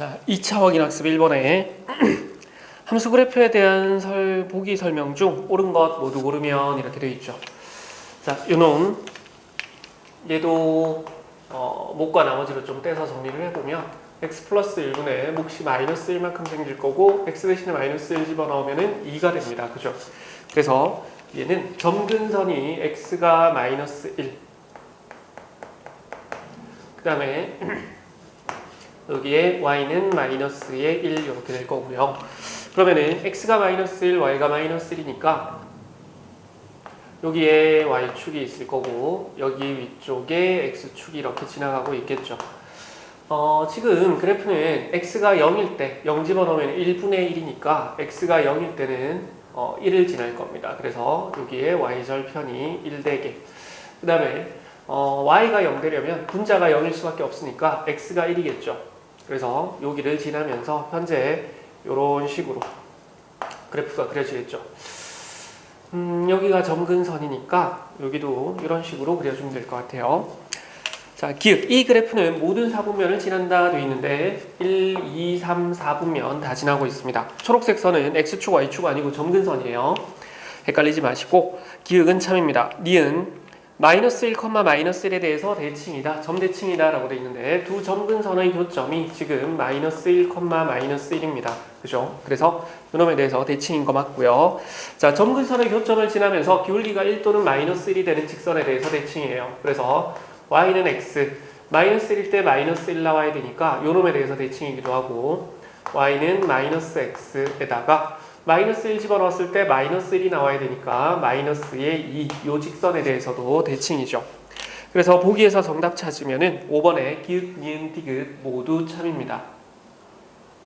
자, 2차 확인 학습 1번에 함수 그래프에 대한 설, 보기 설명 중 옳은 것 모두 고르면 이렇게 되어 있죠. 자, 요놈 얘도 어, 목과 나머지로 좀 떼서 정리를 해보면 x 플러스 1분의 몫이 마이너스 1만큼 생길 거고 x 대신에 마이너스 1 집어넣으면 2가 됩니다. 그죠? 그래서 얘는 점근선이 x가 마이너스 1. 그 다음에 여기에 y는 마이너스의 1 이렇게 될 거고요. 그러면은 x가 마이너스 1, y가 마이너스 1이니까 여기에 y축이 있을 거고 여기 위쪽에 x축이 이렇게 지나가고 있겠죠. 어, 지금 그래프는 x가 0일 때 0 집어넣으면 1분의 1이니까 x가 0일 때는 어, 1을 지날 겁니다. 그래서 여기에 y절편이 1 되게 그 다음에 어, y가 0 되려면 분자가 0일 수밖에 없으니까 x가 1이겠죠. 그래서 여기를 지나면서 현재 이런 식으로 그래프가 그려지겠죠. 음, 여기가 점근선이니까 여기도 이런 식으로 그려주면 될 것 같아요. 자, 기억. 이 그래프는 모든 4분면을 지난다 되어 있는데 1, 2, 3, 4분면 다 지나고 있습니다. 초록색 선은 x축, y축 아니고 점근선이에요. 헷갈리지 마시고 기억은 참입니다. 니은 마이너스 1, 마이너스 1에 대해서 대칭이다, 점대칭이다 라고 되어 있는데 두 점근선의 교점이 지금 마이너스 1, 마이너스 1입니다. 그죠? 그래서 이놈에 대해서 대칭인 거 맞고요. 자, 점근선의 교점을 지나면서 기울기가 1 또는 마이너스 1이 되는 직선에 대해서 대칭이에요. 그래서 y는 x, 마이너스 1일 때 마이너스 1 나와야 되니까 요놈에 대해서 대칭이기도 하고 y는 마이너스 x에다가 마이너스 1 집어넣었을 때 마이너스 1이 나와야 되니까 마이너스의 2, 요 직선에 대해서도 대칭이죠. 그래서 보기에서 정답 찾으면은 5번에 기읍, 니은, 디귿 모두 참입니다.